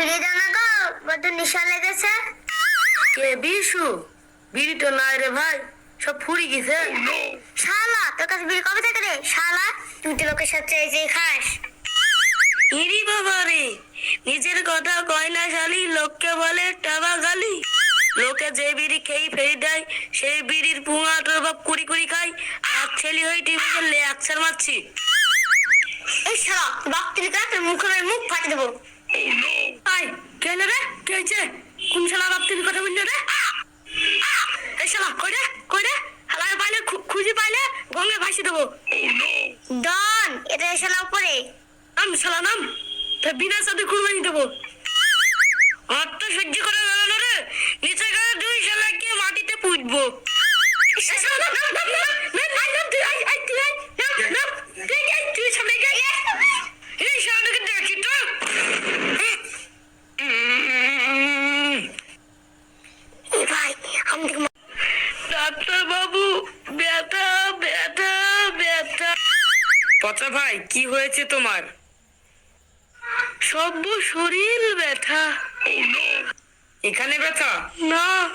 না গো? বড্ড নেশা লেগেছে। কে বিশু? বিড়ি তো নাই রে ভাই সব ফুরি গেছে। শালা তোর কাছে বিড়ি কবে থেকে রে? শালা তুই তো লোকের সাথে এই যে খাস। ইরি বাবা রে নিজের কথা কয় না শালি লোককে বলে টাবা গালি। লোকে যে বিড়ি খেয়ে ফেরি দেয় সেই বিড়ির পুঙা তোর বাপ কুড়ি কুড়ি খাই আর ছেলে হয়ে টিভিতে লেকচার মারছি। এই শালা বাপ তুই মুখ মুখ ফাটে দেবো। এটা শালা নাম শালা সহ্য করা না রে। নিচে দুই শালাকে মাটিতে এই শালা, নাম, নাম, আই, নাম, তুই আই, আই, তুই আই, নাম, নাম, তুই আই, তুই সামনে আই। এই শালাটাকে দেখি তো উম, এই ভাই আমি তোকে ব্যথা ব্যথা ব্যথা। পচা ভাই কি হয়েছে তোমার? সব শরীর ব্যথা। এখানে ব্যথা? না।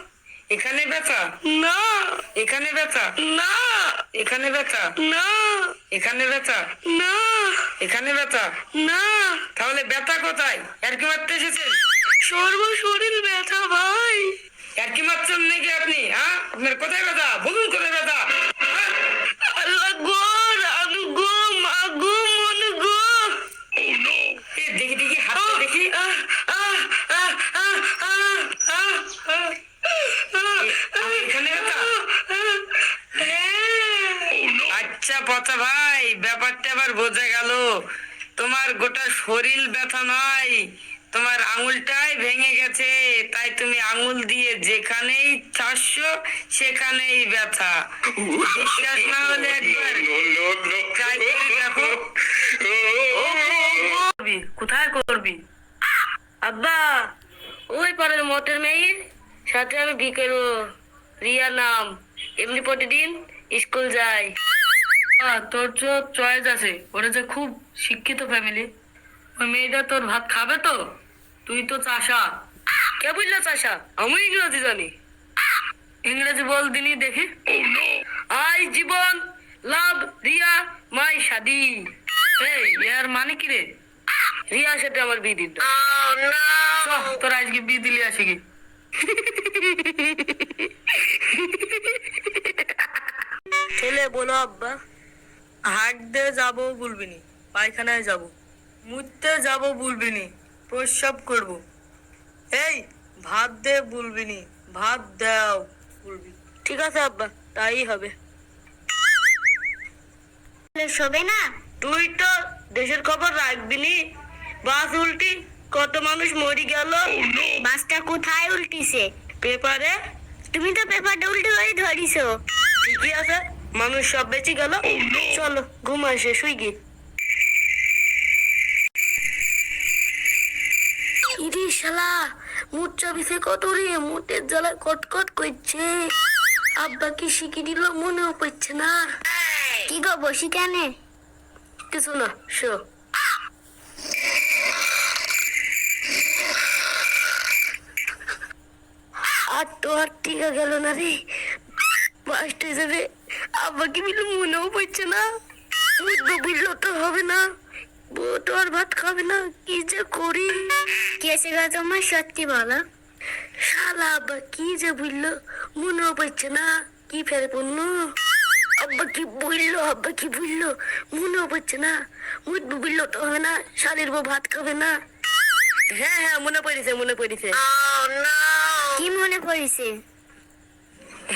এখানে ব্যথা? না। এখানে ব্যথা? না। এখানে ব্যথা? না। এখানে ব্যথা? না। এখানে ব্যথা? না। তাহলে ব্যথা কোথায়? আর কি মারতে এসেছেন সর্ব শরীর ব্যথা ভাই। আর কি মারছেন নাকি আপনি হ্যাঁ? আপনার কোথায় ব্যথা? বলুন কোথায় ব্যথা? হ্যাঁ? আল্লাহ গো রানু গো মা গো মন গো। দেখি দেখি হাত দেখি। এখানে ব্যথা? আচ্ছা পচা ভাই ব্যাপারটা আবার বোঝা গেল। তোমার গোটা শরীর ব্যথা নয়। তোমার আঙুলটাই ভেঙে গেছে, তাই তুমি আঙুল দিয়ে যেখানেই চারশো সেখানেই ব্যথা। বিশ্বাস না হলে একবার ট্রাই করে দেখো। কোথায় করবি? আব্বা, ওই পাড়ার মোটর মেয়ের সাথে আমি বিকেল রিয়া নাম, এমনি প্রতিদিন স্কুল যাই তোর তো চয়েস আছে ওরা যে খুব শিক্ষিত ফ্যামিলি ওই মেয়েটা তোর ভাত খাবে তো? তুই তো চাষা। কে বুঝলো চাষা? আমি ইংরেজি জানি। ইংরেজি বল দিনি দেখি। আই জীবন, লাভ, রিয়া, মাই শাদি ইয়ার মানে কি রে? রিয়ার সাথে আমার বিয়ে দিত তোর আজকে বিয়ে দিলি আসি কি? ছেলে বলো, আব্বা, হাট দিয়ে যাব বলবিনি, পায়খানায় যাব মুততে যাব বলবিনি। প্রস্রাব করব। এই ভাত দে বলবিনি ভাত দাও বলবি। ঠিক আছে আব্বা তাই হবে। শোবে না তুই তো দেশের খবর রাখবি নি বাস উল্টি কত মানুষ মরি গেল। বাসটা কোথায় উল্টিছে? পেপারে। তুমি তো পেপারটা উল্টে করে ধরিছো। ঠিকই আছে মানুষ সব বেঁচে গেল। চলো ঘুমাই সে শুই গি। ইরি শালা? মুখ চাবিছে কত রে? মুটের জ্বালা কটকট করছে। আব্বা কি শিখি দিল মনেও পড়ছে না। কি গো বসি কেন? কিছু না শো। আর তো আর টিকা গেল না রে। বাসটা যাবে আব্বা কি বিল মনেও পড়ছে না। উঠবো বিললো তো হবে না। তো আর ভাত খাবে না কি যে করি? কেসে গা তোমার সত্যি বলো। শালা আব্বা কি যে বুঝলো মনেও পড়ছে না কি ফেরে পড়ল আব্বা কি বলল? আব্বা কি বলল? মনেও পড়ছে না। উঠবো বিললো তো হবে না শালির বউ ভাত খাবে না। হ্যাঁ হ্যাঁ মনে পড়েছে মনে পড়েছে। কি মনে পড়েছে?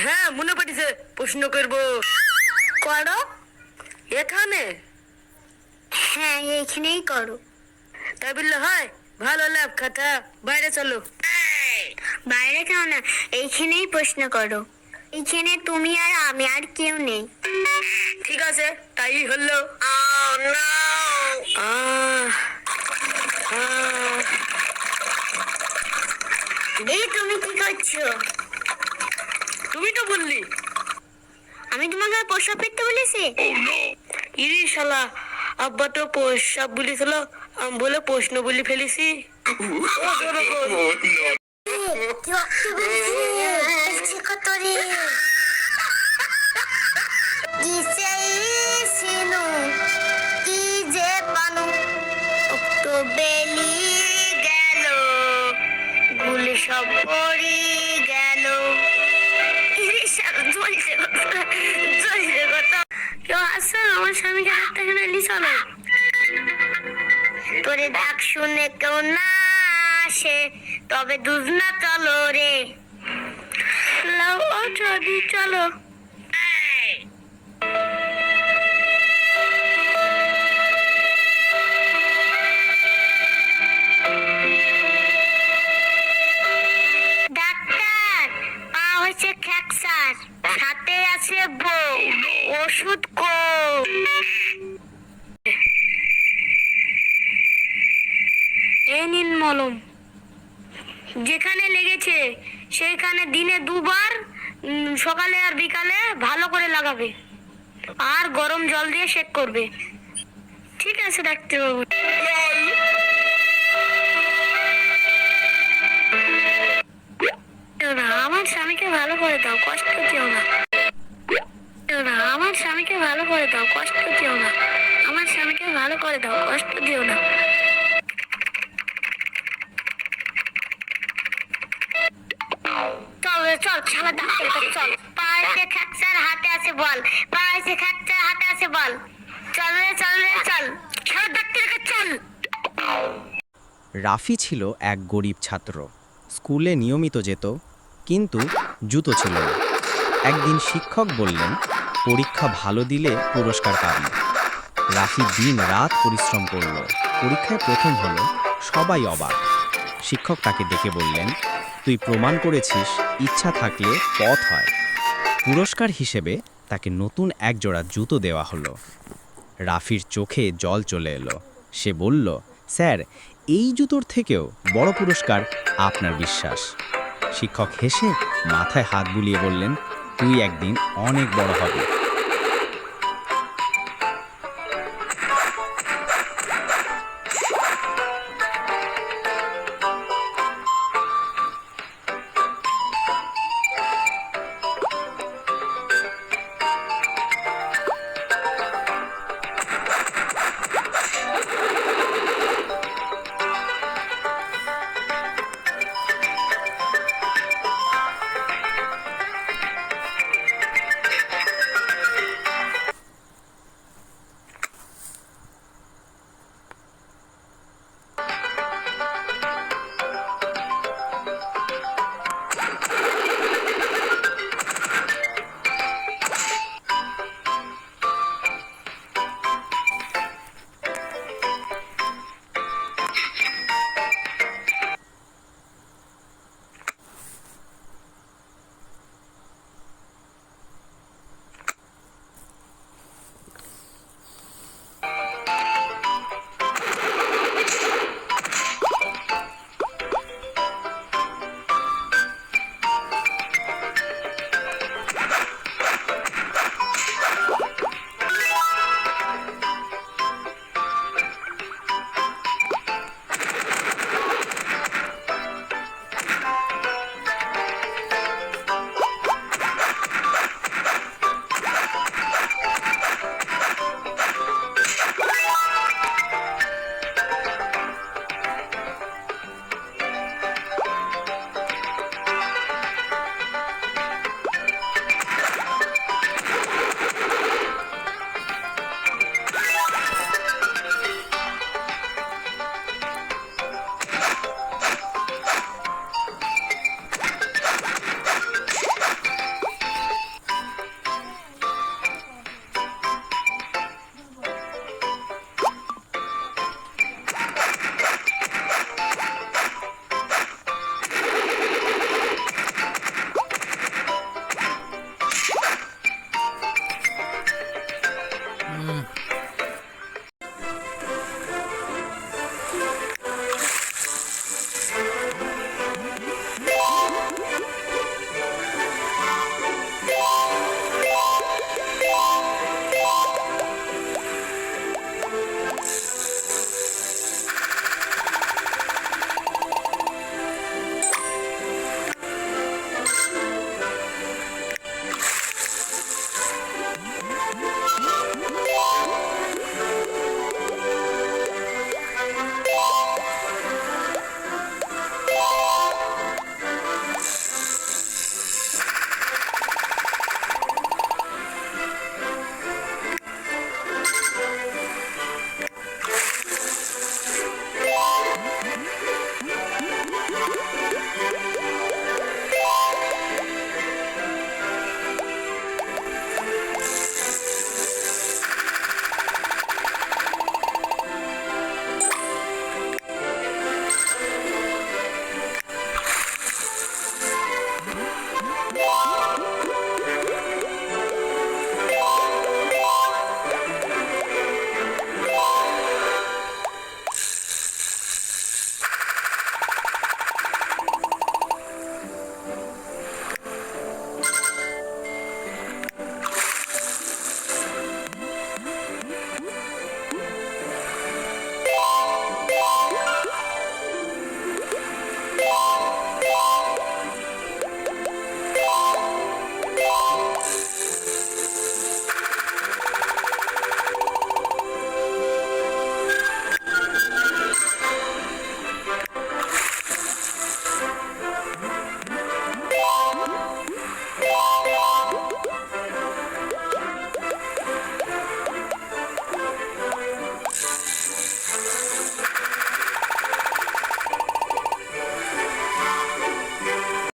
হ্যাঁ মনে পড়েছে প্রশ্ন করব। করো। এখানে? হ্যাঁ এইখানেই করো। তাই বলল হয় ভালো লাভ খাতা। বাইরে চলো। বাইরে কেউ না এইখানেই প্রশ্ন করো। এইখানে তুমি আর আমি আর কেউ নেই। ঠিক আছে তাই হলো। আহ। এই তুমি কি করছ? তুমি তো বললি। আমি তোমাকে প্রশ্ন করতে বলেছি? ইরি শালা। আব্বা তো প্রস্রাব বলেছিল আমি বলে প্রশ্ন বলে ফেলেছি কত শুনে কেউ না আসে তবে দুজনা চলো রে। চলো। ডাক্তার পা হয়েছে খ্যাকসার হাতে আছে বউ ওষুধ কো। এ নিন মলম। যেখানে লেগেছে, সেইখানে দিনে দুবার সকালে আর বিকালে ভালো করে লাগাবে। আর গরম জল দিয়ে শেক করবে। ঠিক আছে, ডাক্তারবাবু। আমার স্বামীকে ভালো করে দাও, কষ্ট দিও না, আমার স্বামীকে ভালো করে দাও, কষ্ট দিও না। আমার স্বামীকে ভালো করে দাও, কষ্ট দিও না। হাতে আছে বল। চল রে চল রে, চল। রাফি ছিল এক গরিব ছাত্র। স্কুলে নিয়মিত যেত, কিন্তু জুতো ছিল না। একদিন শিক্ষক বললেন, পরীক্ষা ভালো দিলে পুরস্কার পাবি। রাফি দিন রাত পরিশ্রম করল। পরীক্ষায় প্রথম হলো সবাই অবাক। শিক্ষক তাকে ডেকে বললেন, তুই প্রমাণ করেছিস, ইচ্ছা থাকলে পথ হয়। পুরস্কার হিসেবে তাকে নতুন এক জোড়া জুতো দেওয়া হলো। রাফির চোখে জল চলে এলো। সে বলল, স্যার, এই জুতোর থেকেও বড় পুরস্কার আপনার বিশ্বাস। শিক্ষক হেসে মাথায় হাত বুলিয়ে বললেন, তুই একদিন অনেক বড় হবে।